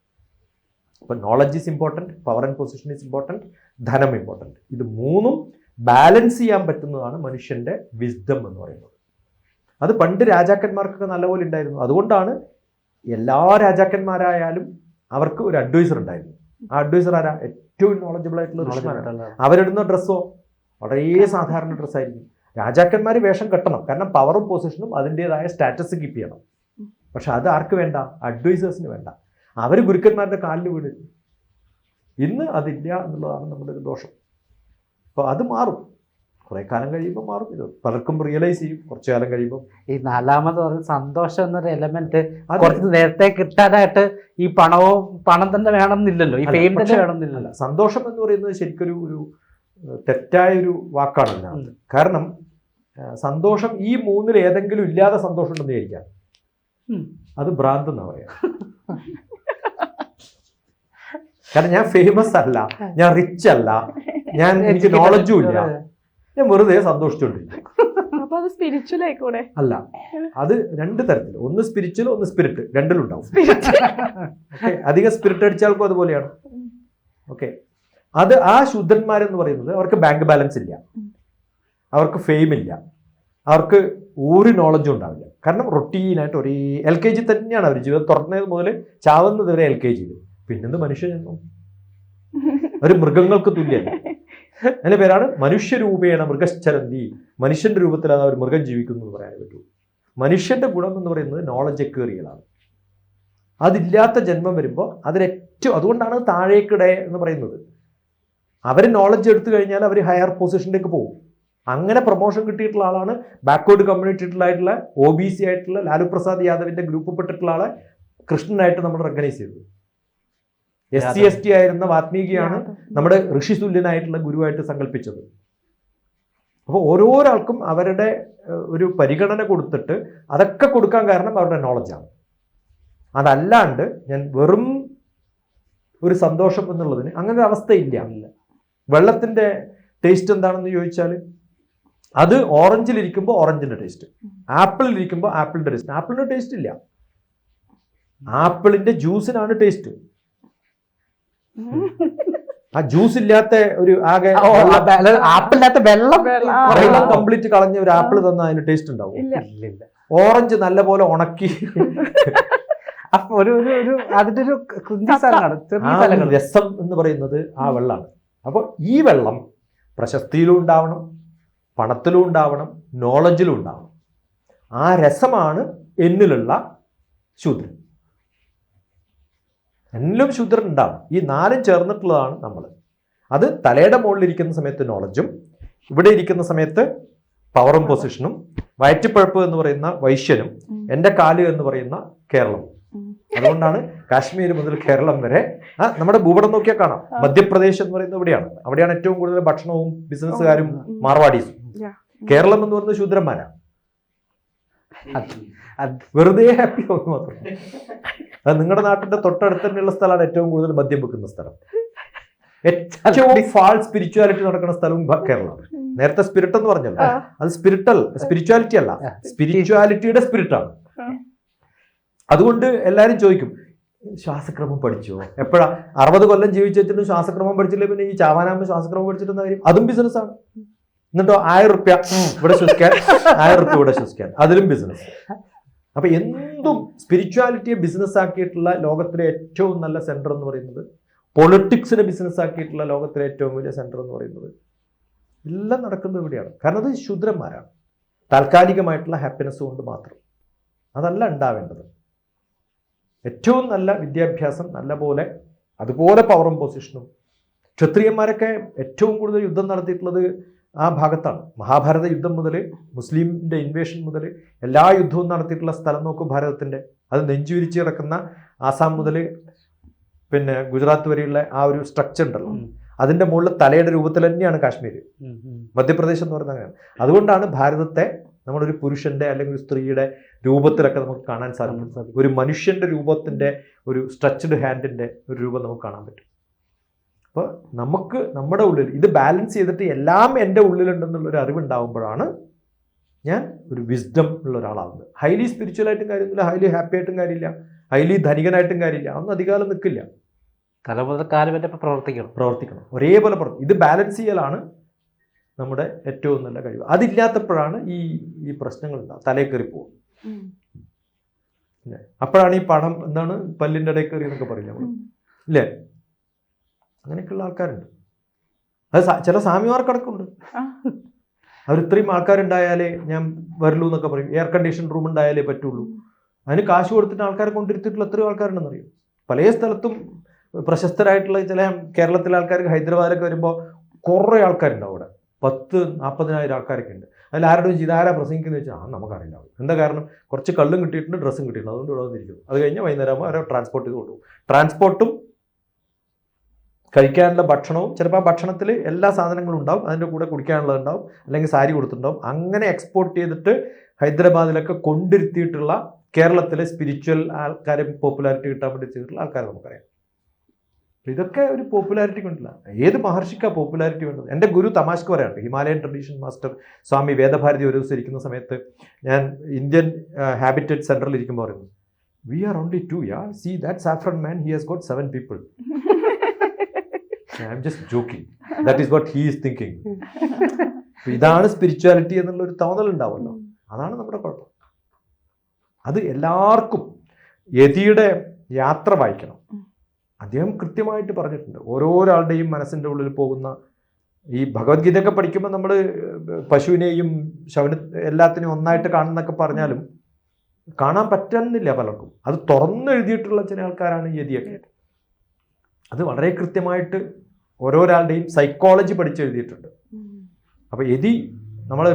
അപ്പം knowledge is important power and position is important ധനം ഇമ്പോർട്ടന്റ് ഇത് മൂന്നും ബാലൻസ് ചെയ്യാൻ പറ്റുന്നതാണ് മനുഷ്യന്റെ വിസ്ഡം എന്ന് പറയുന്നത്. അത് പണ്ട് രാജാക്കന്മാർക്കൊക്കെ നല്ലപോലെ ഉണ്ടായിരുന്നു. അതുകൊണ്ടാണ് എല്ലാ രാജാക്കന്മാരായാലും അവർക്ക് ഒരു അഡ്വൈസർ ഉണ്ടായിരുന്നു. ആ അഡ്വൈസർ ആരാ? ഏറ്റവും നോളജബിൾ ആയിട്ടുള്ള ഋഷിമാരാണ് അവരിടുന്ന ഡ്രസ്സോ വളരെ സാധാരണ ഡ്രസ്സായിരിക്കും രാജാക്കന്മാർ വേഷം കെട്ടണം. കാരണം പവറും പൊസിഷനും അതിന്റെതായ സ്റ്റാറ്റസ് കീപ്പ് ചെയ്യണം. പക്ഷെ അത് ആർക്ക് വേണ്ട? അഡ്വൈസേഴ്സിന് വേണ്ട. അവർ ഗുരുക്കന്മാരുടെ കാലിൽ വീണ്. ഇന്ന് അതില്ല എന്നുള്ളതാണ് നമ്മുടെ ഒരു ദോഷം. അപ്പോൾ അത് മാറും. കുറേ കാലം കഴിയുമ്പോൾ മാറും. ഇത് പലർക്കും റിയലൈസ് ചെയ്യും. കുറച്ചു കാലം കഴിയുമ്പോൾ ഈ നാലാമത് പറഞ്ഞ സന്തോഷം എന്നൊരു എലമെന്റ് കുറച്ച് നേരത്തെ കിട്ടാനായിട്ട് ഈ പണവും പണം തന്നെ വേണമെന്നില്ലല്ലോ. ഈ പേയ്മെന്റ് ഫെയിം തന്നെ വേണം വേണമെന്നില്ലല്ലോ. സന്തോഷം എന്ന് പറയുന്നത് ശരിക്കൊരു ഒരു തെറ്റായ ഒരു വാക്കാണ് കാരണം സന്തോഷം ഈ മൂന്നിൽ ഏതെങ്കിലും ഇല്ലാതെ സന്തോഷം ഉണ്ടെന്ന് വിചാരിക്കാം. അത് ഭ്രാന്ത് എന്നാ പറയാ. [laughs] കാരണം ഞാൻ ഫേമസ് അല്ല ഞാൻ റിച്ച് അല്ല ഞാൻ [laughs] എനിക്ക് നോളജും ഇല്ല. ഞാൻ വെറുതെ ആയിക്കൂടെ? അല്ല അത് രണ്ട് തരത്തിൽ. ഒന്ന് സ്പിരിച്വൽ ഒന്ന് സ്പിരിറ്റ് രണ്ടിലുണ്ടാവും ഉണ്ടാവും. [laughs] അധികം സ്പിരിറ്റ് അടിച്ചാൽക്കും അതുപോലെയാണ്. ഓക്കെ അത് ആ ശുദ്ധന്മാരെന്ന് പറയുന്നത് അവർക്ക് ബാങ്ക് ബാലൻസ് ഇല്ല. അവർക്ക് ഫെയിം ഇല്ല. അവർക്ക് ഒരു നോളജും ഉണ്ടാവില്ല. കാരണം റൊട്ടീനായിട്ട് ഒരേ എൽ കെ ജി തന്നെയാണ് അവർ ജീവിതം. തുറന്നത് മുതൽ ചാവുന്നത് വരെ എൽ കെ ജിയിൽ പിന്നെന്ത് മനുഷ്യജന്മം ഒരു മൃഗങ്ങൾക്ക് തുല്യമല്ല. അതിന്റെ പേരാണ് മനുഷ്യരൂപേണ മൃഗശ്ചരന്തി. മനുഷ്യന്റെ രൂപത്തിലാണ് അവർ മൃഗം ജീവിക്കുന്നു എന്ന് പറയാൻ പറ്റൂ. മനുഷ്യന്റെ ഗുണം എന്ന് പറയുന്നത് നോളജ് എക്കേറിയലാണ് അതില്ലാത്ത ജന്മം വരുമ്പോൾ അതിലേറ്റവും അതുകൊണ്ടാണ് താഴേക്കിടെ എന്ന് പറയുന്നത്. അവർ നോളജ് എടുത്തു കഴിഞ്ഞാൽ അവർ ഹയർ പൊസിഷനിലേക്ക് പോകും. അങ്ങനെ പ്രൊമോഷൻ കിട്ടിയിട്ടുള്ള ആളാണ് ബാക്ക്വേർഡ് കമ്മ്യൂണിറ്റിയിലായിട്ടുള്ള ഒ ബി സി ആയിട്ടുള്ള ലാലു പ്രസാദ് യാദവിന്റെ ഗ്രൂപ്പ് പെട്ടിട്ടുള്ള ആളെ കൃഷ്ണനായിട്ട് നമ്മൾ റെക്കഗ്നൈസ് ചെയ്തത് എസ് സി എസ് ടി ആയിരുന്ന വാത്മീകിയാണ് നമ്മുടെ ഋഷിതുല്യനായിട്ടുള്ള ഗുരുവായിട്ട് സങ്കല്പിച്ചത്. അപ്പോൾ ഓരോരാൾക്കും അവരുടെ ഒരു പരിഗണന കൊടുത്തിട്ട് അതൊക്കെ കൊടുക്കാൻ കാരണം അവരുടെ നോളജാണ് അതല്ലാണ്ട് ഞാൻ വെറും ഒരു സന്തോഷം എന്നുള്ളതിന് അങ്ങനെ ഒരു അവസ്ഥയില്ല. വെള്ളത്തിന്റെ ടേസ്റ്റ് എന്താണെന്ന് ചോദിച്ചാൽ അത് ഓറഞ്ചിലിരിക്കുമ്പോൾ ഓറഞ്ചിന്റെ ടേസ്റ്റ് ആപ്പിളിൽ ഇരിക്കുമ്പോൾ ആപ്പിളിന്റെ ടേസ്റ്റ് ആപ്പിളിന്റെ ടേസ്റ്റ് ഇല്ല. ആപ്പിളിന്റെ ജ്യൂസിനാണ് ടേസ്റ്റ് ആ ജ്യൂസ് ഇല്ലാത്ത ഒരു ആകെ ആപ്പിൾ ഇല്ലാത്ത വെള്ളം. വെള്ളം. കംപ്ലീറ്റ് കളഞ്ഞ ഒരു ആപ്പിൾ തന്നാൽ അതിന് ടേസ്റ്റ് ഉണ്ടാവും. ഇല്ല. നല്ല ഓറഞ്ച് നല്ലപോലെ ഉണക്കി. അപ്പൊ ഒരു ഒരു ഒരു അതിന്റെ ഒരു രസം എന്ന് പറയുന്നത് ആ വെള്ളമാണ് അപ്പോൾ ഈ വെള്ളം പ്രശസ്തിയിലും ഉണ്ടാവണം പണത്തിലും ഉണ്ടാവണം നോളജിലും ഉണ്ടാവണം. ആ രസമാണ് എന്നിലുള്ള ശൂദ്രൻ എന്നിലും ശുദ്ധർ ഉണ്ടാവും ഈ നാലും ചേർന്നിട്ടുള്ളതാണ് നമ്മൾ. അത് തലയുടെ മുകളിലിരിക്കുന്ന സമയത്ത് നോളജും ഇവിടെ ഇരിക്കുന്ന സമയത്ത് പവറും പൊസിഷനും വയറ്റിപ്പഴപ്പ് എന്ന് പറയുന്ന വൈശ്യനും. എന്റെ കാൽ എന്ന് പറയുന്ന കേരളം. അതുകൊണ്ടാണ് കാശ്മീർ മുതൽ കേരളം വരെ ആ നമ്മുടെ ഭൂപടം നോക്കിയാൽ കാണാം. മധ്യപ്രദേശ് എന്ന് പറയുന്നത് ഇവിടെയാണ്. അവിടെയാണ് ഏറ്റവും കൂടുതൽ ഭക്ഷണവും ബിസിനസ്സുകാരും. മാർവാടീസും. കേരളം എന്ന് പറയുന്നത് ശൂദ്രന്മാരാണ് വെറുതെ ഹാപ്പി ആവുന്നു മാത്രം അത് നിങ്ങളുടെ നാട്ടിന്റെ തൊട്ടടുത്ത് തന്നെയുള്ള സ്ഥലമാണ് ഏറ്റവും കൂടുതൽ മദ്യം വെക്കുന്ന സ്ഥലം. ഏറ്റവും ഫാൾ സ്പിരിച്വാലിറ്റി നടക്കുന്ന സ്ഥലവും കേരളം കേരളമാണ്. നേരത്തെ സ്പിരിറ്റ് എന്ന് പറഞ്ഞല്ലോ. അത് സ്പിരിറ്റൽ സ്പിരിച്വാലിറ്റി അല്ല. സ്പിരിച്വാലിറ്റിയുടെ സ്പിരിറ്റാണ്. അതുകൊണ്ട് എല്ലാരും ചോദിക്കും ശ്വാസക്രമം പഠിച്ചോ? എപ്പോഴാ? അറുപത് കൊല്ലം ജീവിച്ചു വെച്ചിട്ടും ശ്വാസക്രമം പഠിച്ചില്ലേ? പിന്നെ ഈ ചാവാനാകുമ്പോൾ ശ്വാസക്രമം പഠിച്ചിട്ടുന്ന കാര്യം? അതും ബിസിനസ്സാണ് എന്നിട്ടോ ആയിരം റുപ്യ ഇവിടെ ശ്വസിക്കാൻ. ആയിരം റുപ്യ ഇവിടെ ശ്വസിക്കാൻ. അതിലും ബിസിനസ് അപ്പൊ എന്തും സ്പിരിച്വാലിറ്റിയെ ബിസിനസ് ആക്കിയിട്ടുള്ള ലോകത്തിലെ ഏറ്റവും നല്ല സെന്റർ എന്ന് പറയുന്നത് പൊളിറ്റിക്സിനെ ബിസിനസ് ആക്കിയിട്ടുള്ള ലോകത്തിലെ ഏറ്റവും വലിയ സെന്റർ എന്ന് പറയുന്നത് എല്ലാം നടക്കുന്നത് ഇവിടെയാണ്. കാരണം അത് ശുദ്രന്മാരാണ്. താൽക്കാലികമായിട്ടുള്ള ഹാപ്പിനെസ് കൊണ്ട് മാത്രം. അതല്ല ഉണ്ടാവേണ്ടത്. ഏറ്റവും നല്ല വിദ്യാഭ്യാസം നല്ല പോലെ അതുപോലെ പവറും പൊസിഷനും ക്ഷത്രിയന്മാരൊക്കെ ഏറ്റവും കൂടുതൽ യുദ്ധം നടത്തിയിട്ടുള്ളത് ആ ഭാഗത്താണ്. മഹാഭാരത യുദ്ധം മുതൽ മുസ്ലിമിന്റെ ഇൻവേഷൻ മുതൽ എല്ലാ യുദ്ധവും നടത്തിയിട്ടുള്ള സ്ഥലം നോക്കും ഭാരതത്തിന്റെ അത് നെഞ്ചുവിരിച്ച് കിടക്കുന്ന ആസാം മുതൽ പിന്നെ ഗുജറാത്ത് വരെയുള്ള ആ ഒരു സ്ട്രക്ചർ ഉണ്ടല്ലോ. അതിന്റെ മുകളിൽ തലയുടെ രൂപത്തിൽ തന്നെയാണ് കാശ്മീർ. മധ്യപ്രദേശ് എന്ന് പറയുന്നത് അങ്ങനെയാണ്. അതുകൊണ്ടാണ് ഭാരതത്തെ നമ്മളൊരു പുരുഷന്റെ അല്ലെങ്കിൽ ഒരു സ്ത്രീയുടെ രൂപത്തിലൊക്കെ നമുക്ക് കാണാൻ സാധിക്കും. ഒരു മനുഷ്യന്റെ രൂപത്തിന്റെ ഒരു സ്ട്രെച്ച്ഡ് ഹാൻഡിന്റെ ഒരു രൂപം നമുക്ക് കാണാൻ പറ്റും. അപ്പോൾ നമുക്ക് നമ്മുടെ ഉള്ളിൽ ഇത് ബാലൻസ് ചെയ്തിട്ട് എല്ലാം എന്റെ ഉള്ളിലുണ്ടെന്നുള്ളൊരു അറിവുണ്ടാകുമ്പോഴാണ് ഞാൻ ഒരു വിസ്ഡം ഉള്ള ഒരാളാവുന്നത്. ഹൈലി സ്പിരിച്വൽ ആയിട്ടും കാര്യമില്ല ഹൈലി ഹാപ്പി ആയിട്ടും കാര്യമില്ല ഹൈലി ധനികനായിട്ടും കാര്യമില്ല അതൊന്നും അധികാലം നിൽക്കില്ല. തല എന്റെ പ്രവർത്തിക്കണം. പ്രവർത്തിക്കണം. ഒരേപോലെ പ്രവർത്തി ഇത് ബാലൻസ് ചെയ്യലാണ് നമ്മുടെ ഏറ്റവും നല്ല കഴിവ്. അതില്ലാത്തപ്പോഴാണ് ഈ ഈ പ്രശ്നങ്ങൾ ഉണ്ടാകും തലയിൽ കയറി പോകും അപ്പോഴാണ് ഈ പണം എന്താണ് പല്ലിന്റെ ഇടയിൽ കയറി എന്നൊക്കെ പറയില്ല നമ്മൾ. ഇല്ലേ? അങ്ങനെയൊക്കെയുള്ള ആൾക്കാരുണ്ട്. അത് ചില സ്വാമിമാർക്കടക്കമുണ്ട്. അവർ ഇത്രയും ആൾക്കാരുണ്ടായാലേ ഞാൻ വരലൂ എന്നൊക്കെ പറയും. എയർ കണ്ടീഷൻ റൂം ഉണ്ടായാലേ പറ്റുള്ളൂ. അതിന് കാശ് കൊടുത്തിട്ട് ആൾക്കാരെ കൊണ്ടിരുത്തിയിട്ടുള്ള എത്രയോ ആൾക്കാരുണ്ടെന്ന് അറിയും പല സ്ഥലത്തും പ്രശസ്തരായിട്ടുള്ള ചില കേരളത്തിലെ ആൾക്കാർ ഹൈദരാബാദിലൊക്കെ വരുമ്പോൾ കുറേ ആൾക്കാരുണ്ടാവും അവിടെ. പത്ത് നാൽപ്പതിനായിരം ആൾക്കാരൊക്കെ ഉണ്ട്. അതിൽ ആരോടും ചെയ്ത് ആരാ പ്രസംഗിക്കുന്നത് വെച്ചാൽ ആ നമുക്കറിയില്ല. എന്താ കാരണം? കുറച്ച് കള്ളും കിട്ടിയിട്ടുണ്ട് ഡ്രസ്സും കിട്ടിയിട്ടുണ്ട്. അതുകൊണ്ട് ഇവിടെ വന്നിരിക്കുന്നു. അത് കഴിഞ്ഞ് വൈകുന്നേരം ആകുമ്പോൾ അവരെ ട്രാൻസ്പോർട്ട് ചെയ്ത് കൊണ്ടുപോകും. ട്രാൻസ്പോർട്ടും കഴിക്കാനുള്ള ഭക്ഷണവും ചിലപ്പോൾ ആ ഭക്ഷണത്തിൽ എല്ലാ സാധനങ്ങളും ഉണ്ടാവും അതിന്റെ കൂടെ കുടിക്കാനുള്ളതുണ്ടാവും അല്ലെങ്കിൽ സാരി കൊടുത്തിട്ടുണ്ടാവും അങ്ങനെ എക്സ്പോർട്ട് ചെയ്തിട്ട് ഹൈദരാബാദിലൊക്കെ കൊണ്ടിരുത്തിയിട്ടുള്ള കേരളത്തിലെ സ്പിരിച്വൽ ആൾക്കാരെ പോപ്പുലാരിറ്റി കിട്ടാൻ വേണ്ടി ചെയ്തിട്ടുള്ള ആൾക്കാരെ നമുക്കറിയാം. ഇതൊക്കെ ഒരു പോപ്പുലാരിറ്റി കൊണ്ടില്ല. ഏത് മഹർഷിക്കാ പോപ്പുലാരിറ്റി വേണ്ടത്? എന്റെ ഗുരു തമാശക്ക് പറയാറുണ്ട് Himalayan tradition master Swami Vedabharati ഒരു ദിവസം ഇരിക്കുന്ന സമയത്ത് ഞാൻ ഇന്ത്യൻ ഹാബിറ്റഡ് സെന്ററിൽ ഇരിക്കുമ്പോൾ പറയുന്നു we are only two ya see that saffron man he has got seven people I am just joking that is what he is thinking ഇതാണ് spirituality എന്നുള്ള ഒരു തോന്നൽ ഉണ്ടാവുമല്ലോ അതാണ് നമ്മുടെ കുഴപ്പം. അത് എല്ലാവർക്കും യതിയുടെ യാത്ര വായിക്കണം. അദ്ദേഹം കൃത്യമായിട്ട് പറഞ്ഞിട്ടുണ്ട്. ഓരോരാളുടെയും മനസ്സിന്റെ ഉള്ളിൽ പോകുന്ന ഈ ഭഗവത്ഗീതയൊക്കെ പഠിക്കുമ്പോൾ നമ്മൾ പശുവിനെയും ശവന എല്ലാത്തിനെയും ഒന്നായിട്ട് കാണുന്നൊക്കെ പറഞ്ഞാലും കാണാൻ പറ്റുന്നില്ല പലർക്കും. അത് തുറന്നെഴുതിയിട്ടുള്ള ചില ആൾക്കാരാണ് യതിയൊക്കെ. അത് വളരെ കൃത്യമായിട്ട് ഓരോരാളുടെയും സൈക്കോളജി പഠിച്ചെഴുതിയിട്ടുണ്ട്. അപ്പോൾ യതി നമ്മൾ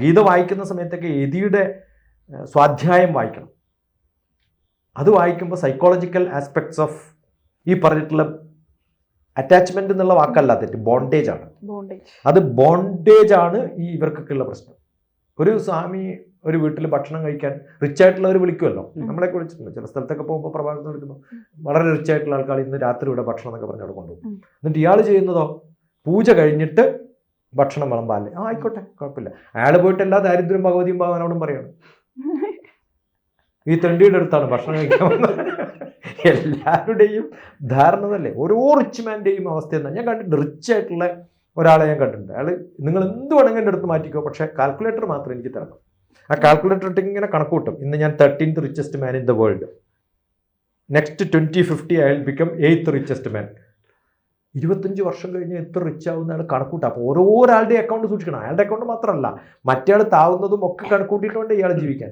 ഗീത വായിക്കുന്ന സമയത്തൊക്കെ യതിയുടെ ആ, സ്വാധ്യായം വായിക്കണം. അത് വായിക്കുമ്പോൾ സൈക്കോളജിക്കൽ ആസ്പെക്ട്സ് ഓഫ് ഈ പറഞ്ഞിട്ടുള്ള അറ്റാച്ച്മെന്റ് എന്നുള്ള വാക്കല്ല തെറ്റ് ബോണ്ടേജ് ആണ്. അത് ബോണ്ടേജ് ആണ് ഈ ഇവർക്കൊക്കെ ഉള്ള പ്രശ്നം. ഒരു സ്വാമി ഒരു വീട്ടിൽ ഭക്ഷണം കഴിക്കാൻ റിച്ച് ആയിട്ടുള്ളവർ വിളിക്കുമല്ലോ. നമ്മളെ വിളിച്ചിട്ടുണ്ട്. ചില സ്ഥലത്തൊക്കെ പോകുമ്പോൾ പ്രഭാഷണം എടുക്കുന്നു വളരെ റിച്ച് ആയിട്ടുള്ള ആൾക്കാർ ഇന്ന് രാത്രി ഇവിടെ ഭക്ഷണം എന്നൊക്കെ പറഞ്ഞ് അവിടെ കൊണ്ടുപോകും. എന്നിട്ട് ഇയാൾ ചെയ്യുന്നതോ? പൂജ കഴിഞ്ഞിട്ട് ഭക്ഷണം വിളമ്പാല്ലേ ആ ആയിക്കോട്ടെ കുഴപ്പമില്ല. അയാൾ പോയിട്ട് എല്ലാ ദാരിദ്ര്യം ഭഗവതിയും ഭഗവാനോടും പറയണം. ഈ തെണ്ടിയുടെ അടുത്താണ് ഭക്ഷണം കഴിക്കാൻ എല്ലാവരുടെയും ധാരണ തന്നെ ഓരോ റിച്ച് മാന്റെയും അവസ്ഥ എന്താ? ഞാൻ കണ്ടിട്ടുണ്ട് റിച്ച് ആയിട്ടുള്ള ഒരാളെ ഞാൻ കണ്ടിട്ടുണ്ട്. അയാൾ നിങ്ങൾ എന്ത് വേണമെങ്കിൽ എന്റെ അടുത്ത് മാറ്റിക്കോ പക്ഷേ കാൽക്കുലേറ്റർ മാത്രം എനിക്ക് തരണം. ആ കാൽക്കുലേറ്റർ ഇട്ട് ഇങ്ങനെ കണക്ക് കൂട്ടും. ഇന്ന് ഞാൻ thirteenth richest man in the world next twenty fifty will become eighth richest man ഇരുപത്തഞ്ച് വർഷം കഴിഞ്ഞ് എത്ര റിച്ച് ആവുന്ന അയാൾ കണക്കൂട്ടുക അപ്പോൾ ഓരോരാളുടെ അക്കൗണ്ട് സൂക്ഷിക്കണം. അയാളുടെ അക്കൗണ്ട് മാത്രമല്ല മറ്റേ താവുന്നതും ഒക്കെ കണക്കൂട്ടിയിട്ട് വേണ്ട ഇയാൾ ജീവിക്കാൻ.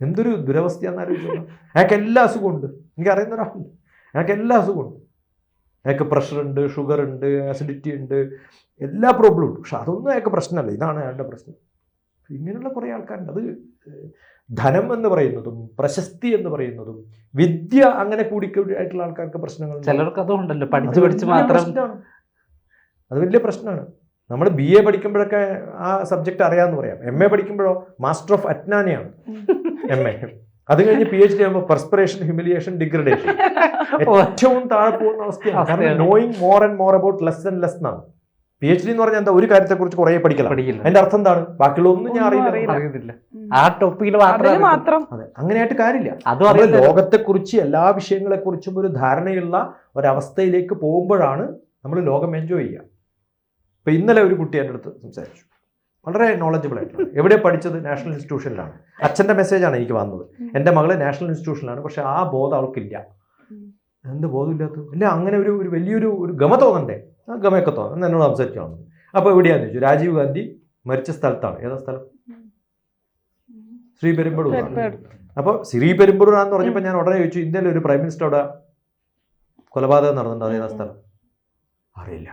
എന്തൊരു ദുരവസ്ഥയാണെന്ന് ആലോചിച്ചു അയാൾക്ക് എല്ലാ അസുഖമുണ്ട് എനിക്ക് അറിയുന്ന ഒരാളുണ്ട്. അയാൾക്ക് എല്ലാ അസുഖമുണ്ട് അയാൾക്ക് പ്രഷർ ഉണ്ട് ഷുഗർ ഉണ്ട് ആസിഡിറ്റി ഉണ്ട് എല്ലാ പ്രോബ്ലം ഉണ്ട്. പക്ഷെ അതൊന്നും അയാൾക്ക് പ്രശ്നമല്ല. ഇതാണ് അയാളുടെ പ്രശ്നം. ഇങ്ങനെയുള്ള കുറേ ആൾക്കാരുണ്ട്. അത് ധനം എന്ന് പറയുന്നതും പ്രശസ്തി എന്ന് പറയുന്നതും വിദ്യ അങ്ങനെ കൂടിക്കൂടിയായിട്ടുള്ള ആൾക്കാർക്ക് പ്രശ്നങ്ങൾ ചിലർക്ക് അതുകൊണ്ടല്ലോ അത് പഠിച്ചു പഠിച്ച് മാത്രം. അത് വലിയ പ്രശ്നമാണ്. നമ്മൾ ബി എ പഠിക്കുമ്പോഴൊക്കെ ആ സബ്ജക്റ്റ് അറിയാമെന്ന് പറയാം. എം എ പഠിക്കുമ്പോഴോ? മാസ്റ്റർ ഓഫ് അറ്റ്നാനിയാണ് എം എ അത് കഴിഞ്ഞ് പി എച്ച് ഡി ആകുമ്പോൾ പെർസ്പിറേഷൻ ഹ്യൂമിലിയേഷൻ ഡിഗ്രഡേഷൻ ഏറ്റവും താഴെ പോകുന്ന അവസ്ഥയാണ്. കാരണം. Knowing more and more about less and less എന്നാണ്. പി എച്ച് ഡി എന്ന് പറഞ്ഞാൽ എന്താ? ഒരു കാര്യത്തെക്കുറിച്ച് കുറെ പഠിക്കണം പഠിക്കില്ല. അതിന്റെ അർത്ഥം എന്താണ്? ബാക്കിയുള്ള ഒന്നും ഞാൻ അറിയില്ല. ആ ടോപ്പിക്കിൽ മാത്രം മാത്രം അതെ. അങ്ങനെയായിട്ട് കാര്യമില്ല. അത് ലോകത്തെ കുറിച്ച് ലോകത്തെക്കുറിച്ച് എല്ലാ വിഷയങ്ങളെക്കുറിച്ചും ഒരു ധാരണയുള്ള ഒരവസ്ഥയിലേക്ക് പോകുമ്പോഴാണ് നമ്മൾ ലോകം എൻജോയ് ചെയ്യുക. ഇപ്പൊ ഇന്നലെ ഒരു കുട്ടി എന്റെ അടുത്ത് സംസാരിച്ചു. വളരെ നോളജബിൾ ആയിട്ടുള്ള എവിടെ പഠിച്ചത്? നാഷണൽ ഇൻസ്റ്റിറ്റ്യൂഷനിലാണ് അച്ഛന്റെ മെസ്സേജാണ് എനിക്ക് വന്നത്. എന്റെ മകൾ നാഷണൽ ഇൻസ്റ്റിറ്റ്യൂഷനിലാണ് പക്ഷെ ആ ബോധം അവൾക്കില്ല. എന്ത് ബോധമില്ലാത്തത് ഇല്ല അങ്ങനെ ഒരു ഒരു വലിയൊരു ഒരു ഗമ തോന്നണ്ടേ? ആ ഗമയൊക്കെ തോന്നും എന്ന് എന്നോട് സംസാരിക്കുകയാണ് അപ്പോൾ എവിടെയാന്ന് ചോദിച്ചു. രാജീവ് ഗാന്ധി മരിച്ച സ്ഥലത്താണ്. ഏതാ സ്ഥലം? ശ്രീ പെരുമ്പടൂർ. പെരുമ്പടൂർ. അപ്പോൾ ശ്രീ ആണെന്ന് പറഞ്ഞപ്പോൾ ഞാൻ ഉടനെ ചോദിച്ചു ഇന്ത്യയിലെ ഒരു പ്രൈം മിനിസ്റ്റർ അവിടെ കൊലപാതകം നടന്നിട്ടുണ്ട്? അതേതാ സ്ഥലം? അറിയില്ല.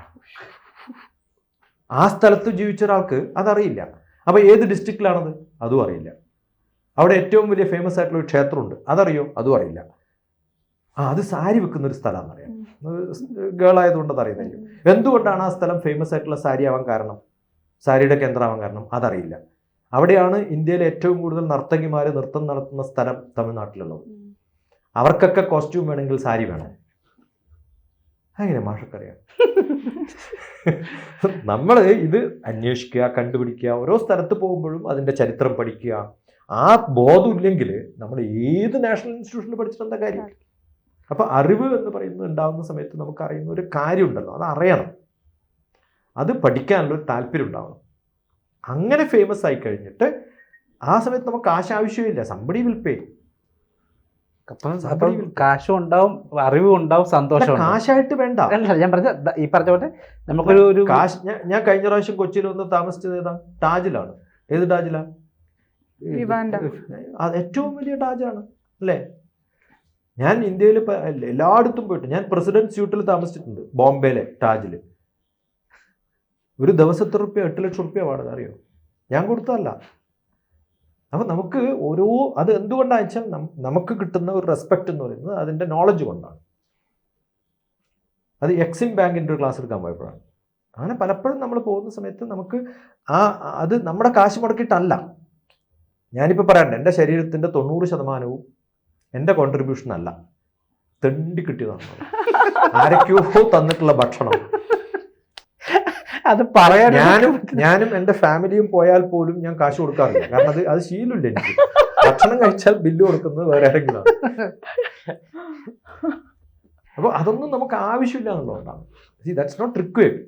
ആ സ്ഥലത്ത് ജീവിച്ച ഒരാൾക്ക് അതറിയില്ല. അപ്പോൾ ഏത് ഡിസ്ട്രിക്റ്റിലാണത് അതും അറിയില്ല. അവിടെ ഏറ്റവും വലിയ ഫേമസ് ആയിട്ടുള്ള ഒരു ക്ഷേത്രമുണ്ട്. അതറിയോ? അതും അറിയില്ല. ആ അത് സാരി വെക്കുന്ന ഒരു സ്ഥലമാണെന്നറിയാം ഗേൾ ആയതുകൊണ്ട് അതറിയുന്നില്ല എന്തുകൊണ്ടാണ് ആ സ്ഥലം ഫേമസ് ആയിട്ടുള്ള സാരി ആവാൻ കാരണം? സാരിയുടെ കേന്ദ്രമാവാൻ കാരണം? അതറിയില്ല. അവിടെയാണ് ഇന്ത്യയിലെ ഏറ്റവും കൂടുതൽ നർത്തകിമാർ നൃത്തം നടത്തുന്ന സ്ഥലം തമിഴ്നാട്ടിലുള്ളത്. അവർക്കൊക്കെ കോസ്റ്റ്യൂം വേണമെങ്കിൽ സാരി വേണം. അങ്ങനെ മാഷക്കറിയാം. [laughs] നമ്മൾ ഇത് അന്വേഷിക്കുക കണ്ടുപിടിക്കുക ഓരോ സ്ഥലത്ത് പോകുമ്പോഴും അതിന്റെ ചരിത്രം പഠിക്കുക. ആ ബോധമില്ലെങ്കിൽ നമ്മൾ ഏത് നാഷണൽ ഇൻസ്റ്റിറ്റ്യൂഷനിൽ പഠിച്ചിട്ട് എന്താ കാര്യം? അപ്പോൾ അറിവ് എന്ന് പറയുന്നത് ഉണ്ടാകുന്ന സമയത്ത് നമുക്ക് അറിയുന്ന ഒരു കാര്യമുണ്ടല്ലോ അത് അറിയണം. അത് പഠിക്കാനുള്ള ഒരു താല്പര്യം ഉണ്ടാവണം. അങ്ങനെ ഫേമസ് ആയി കഴിഞ്ഞിട്ട് ആ സമയത്ത് നമുക്ക് കാശ് ആവശ്യമില്ല. സമ്പടി വിൽ പേ അപ്പൊ കാശും ഉണ്ടാവും അറിവും ഉണ്ടാവും ഉണ്ടാവും. കാശായിട്ട് വേണ്ട. അല്ല ഞാൻ പറഞ്ഞ ഈ പറഞ്ഞ പോലെ നമുക്കൊരു ഒരു കാശ് ഞാൻ- കഴിഞ്ഞ പ്രാവശ്യം കൊച്ചിയിൽ ഒന്ന് താമസിച്ചത് ഏതാ? ടാജിലാണ്. ഏത് അത് ഏറ്റവും വലിയ ടാജാണ് അല്ലേ? ഞാൻ ഇന്ത്യയിൽ എല്ലായിടത്തും പോയിട്ട് ഞാൻ പ്രസിഡന്റ് സ്യൂട്ടിൽ താമസിച്ചിട്ടുണ്ട് ബോംബെയിലെ ടാജിൽ ഒരു ദിവസത്തെ റുപ്യ എട്ട് ലക്ഷം റുപ്യ വാടക അറിയോ? ഞാൻ കൊടുത്തതല്ല. അപ്പം നമുക്ക് ഓരോ അത് എന്തുകൊണ്ടാണെന്ന് വെച്ചാൽ നമുക്ക് കിട്ടുന്ന ഒരു റെസ്പെക്റ്റ് എന്ന് പറയുന്നത് അതിന്റെ നോളജ് കൊണ്ടാണ്. അത് എക്സിം ബാങ്കിന്റെ ഒരു ക്ലാസ് എടുക്കാൻ പോയപ്പോഴാണ്. അങ്ങനെ പലപ്പോഴും നമ്മൾ പോകുന്ന സമയത്ത് നമുക്ക് ആ അത് നമ്മുടെ കാശ് മുടക്കിയിട്ടല്ല. ഞാനിപ്പോൾ പറയണ്ട എന്റെ ശരീരത്തിന്റെ തൊണ്ണൂറ് ശതമാനവും എന്റെ കോൺട്രിബ്യൂഷൻ അല്ല. തെണ്ടി കിട്ടിയതാണ്. ആരൊക്കെയോ തന്നിട്ടുള്ള ഭക്ഷണം. അത് പറയാൻ ഞാനും ഞാനും എന്റെ ഫാമിലിയും പോയാൽ പോലും ഞാൻ കാശ് കൊടുക്കാറില്ല. കാരണം അത് അത് ശീലമില്ല എനിക്ക്. ഭക്ഷണം കഴിച്ചാൽ ബില്ല് കൊടുക്കുന്നത് വേറെ ആരെങ്കിലും അപ്പോൾ അതൊന്നും നമുക്ക് ആവശ്യമില്ല എന്നുള്ളതുകൊണ്ടാണ്. സി ദാറ്റ്സ് നോട്ട് റിക്വയർഡ്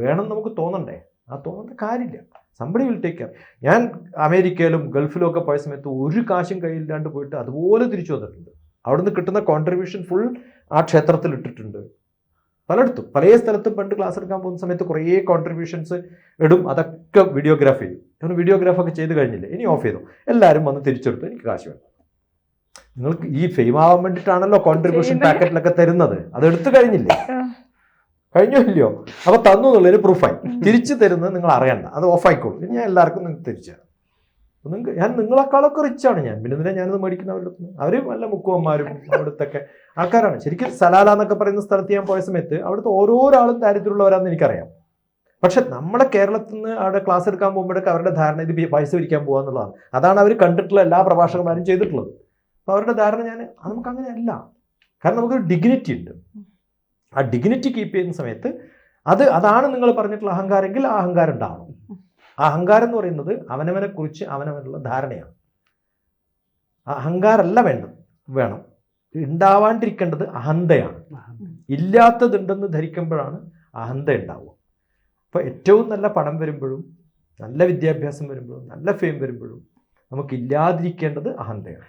വേണം നമുക്ക് തോന്നണ്ടേ? ആ തോന്നേണ്ട കാര്യമില്ല. സംബടി വിൽ ടേക്ക് കെയർ ഞാൻ അമേരിക്കയിലും ഗൾഫിലും ഒക്കെ പോയ സമയത്ത് ഒരു കാശും കയ്യില്ലാണ്ട് പോയിട്ട് അതുപോലെ തിരിച്ചു വന്നിട്ടുണ്ട്. അവിടുന്ന് കിട്ടുന്ന കോൺട്രിബ്യൂഷൻ ഫുൾ ആ ക്ഷേത്രത്തിൽ ഇട്ടിട്ടുണ്ട്. പലയിടത്തും പല സ്ഥലത്തും പണ്ട് ക്ലാസ് എടുക്കാൻ പോകുന്ന സമയത്ത് കുറേ കോൺട്രിബ്യൂഷൻസ് ഇടും. അതൊക്കെ വീഡിയോഗ്രാഫ് ചെയ്യും ഞാൻ വീഡിയോഗ്രാഫ് ഒക്കെ ചെയ്ത് കഴിഞ്ഞില്ലേ? ഇനി ഓഫ് ചെയ്തു? എല്ലാവരും വന്ന് തിരിച്ചെടുത്തു? എനിക്ക് കാശ് വേണം. നിങ്ങൾക്ക് ഈ ഫെയിം ആവാൻ വേണ്ടിയിട്ടാണല്ലോ കോൺട്രിബ്യൂഷൻ പാക്കറ്റിലൊക്കെ തരുന്നത്. അത് എടുത്തു കഴിഞ്ഞില്ലേ? കഴിഞ്ഞോ ഇല്ലയോ? അപ്പൊ തന്നു എന്നുള്ളൊരു പ്രൂഫായി തിരിച്ചു തരുന്നത് നിങ്ങൾ അറിയണ്ട. അത് ഓഫ് ആയിക്കോളൂ. ഇനി ഞാൻ എല്ലാവർക്കും നിങ്ങൾക്ക് തിരിച്ചു തരാം. നിങ്ങൾക്ക് ഞാൻ നിങ്ങളെക്കാളൊക്കെ റിച്ചാണ് ഞാൻ പിന്നെ എന്തിനാ ഞാനത് മേടിക്കുന്നവരുടെ അടുത്ത് അവർ നല്ല മുക്കുവന്മാരും അവിടുത്തെ ആൾക്കാരാണ്. ശരിക്കും സലാല എന്നൊക്കെ പറയുന്ന സ്ഥലത്ത് ഞാൻ പോയ സമയത്ത് അവിടുത്തെ ഓരോരാളും ദാരിദ്ര്യമുള്ളവരാണെന്ന് എനിക്കറിയാം. പക്ഷെ നമ്മുടെ കേരളത്തിൽ നിന്ന് അവിടെ ക്ലാസ് എടുക്കാൻ പോകുമ്പോഴൊക്കെ അവരുടെ ധാരണ ഇത് പൈസ പിരിക്കാൻ പോകുക എന്നുള്ളതാണ്. അതാണ് അവർ കണ്ടിട്ടുള്ള എല്ലാ പ്രഭാഷകന്മാരും ചെയ്തിട്ടുള്ളത്. അപ്പോൾ അവരുടെ ധാരണ ഞാൻ നമുക്ക് അങ്ങനെയല്ല. കാരണം നമുക്കൊരു ഡിഗ്നിറ്റി ഉണ്ട്. ആ ഡിഗ്നിറ്റി കീപ്പ് ചെയ്യുന്ന സമയത്ത് അത് അതാണ് നിങ്ങൾ പറഞ്ഞിട്ടുള്ള അഹങ്കാരമെങ്കിൽ ആ അഹങ്കാരം ഉണ്ടാവണം. അഹങ്കാരം എന്ന് പറയുന്നത് അവനവനെ കുറിച്ച് അവനവനുള്ള ധാരണയാണ്. അഹങ്കാരമല്ല വേണ്ടത് വേണം. ഉണ്ടാവാണ്ടിരിക്കേണ്ടത് അഹന്തയാണ്. ഇല്ലാത്തതുണ്ടെന്ന് ധരിക്കുമ്പോഴാണ് അഹന്ത ഉണ്ടാവുക. അപ്പോൾ ഏറ്റവും നല്ല പണം വരുമ്പോഴും നല്ല വിദ്യാഭ്യാസം വരുമ്പോഴും നല്ല ഫെയിം വരുമ്പോഴും നമുക്ക് ഇല്ലാതിരിക്കേണ്ടത് അഹന്തയാണ്.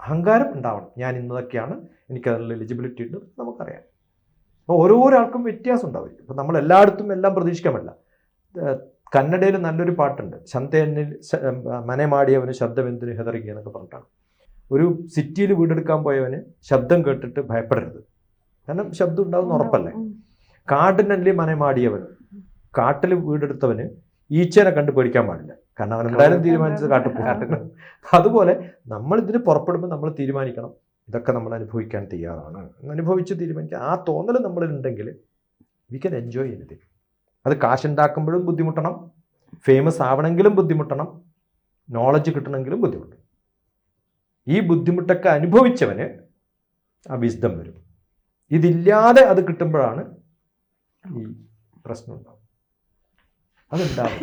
അഹങ്കാരം ഉണ്ടാവണം. ഞാൻ ഇന്നതൊക്കെയാണ് എനിക്ക് അതിനുള്ള എലിജിബിലിറ്റി ഉണ്ട് നമുക്കറിയാം. അപ്പോൾ ഓരോരാൾക്കും വ്യത്യാസം ഉണ്ടാവില്ല. അപ്പോൾ നമ്മൾ എല്ലായിടത്തും എല്ലാം ഏഹ് കന്നഡയിൽ നല്ലൊരു പാട്ടുണ്ട്. ശന്തേനിൽ ശ- മനമാടിയവന് ശബ്ദമെന്തിന് ഹെതറിക്കുക എന്നൊക്കെ പറഞ്ഞിട്ടാണ്. ഒരു സിറ്റിയിൽ വീടെടുക്കാൻ പോയവന് ശബ്ദം കേട്ടിട്ട് ഭയപ്പെടരുത്. കാരണം ശബ്ദം ഉണ്ടാവുന്ന ഉറപ്പല്ലേ? കാട്ടിനല്ലേ മനമാടിയവന് കാട്ടിൽ വീടെടുത്തവന് ഈച്ചേനെ കണ്ട് പേടിക്കാൻ പാടില്ല. കാരണം അവൻ എന്തായാലും തീരുമാനിച്ചത് കാട്ടിൽ പോകും അതുപോലെ നമ്മൾ ഇതിന് പുറപ്പെടുമ്പോൾ നമ്മൾ തീരുമാനിക്കണം. ഇതൊക്കെ നമ്മൾ അനുഭവിക്കാൻ തയ്യാറാണ്. അനുഭവിച്ച് തീരുമാനിക്കുക. ആ തോന്നൽ നമ്മളിലുണ്ടെങ്കിൽ വി കൻ എൻജോയ് എനിത്തിങ് അത് കാശുണ്ടാക്കുമ്പോഴും ബുദ്ധിമുട്ടണം ഫേമസ് ആവണമെങ്കിലും ബുദ്ധിമുട്ടണം നോളജ് കിട്ടണമെങ്കിലും ബുദ്ധിമുട്ട് ഈ ബുദ്ധിമുട്ടൊക്കെ അനുഭവിച്ചവന് ആ വിസ്ഡം വരും. ഇതില്ലാതെ അത് കിട്ടുമ്പോഴാണ് ഈ പ്രശ്നം ഉണ്ടാവും അതുണ്ടാവും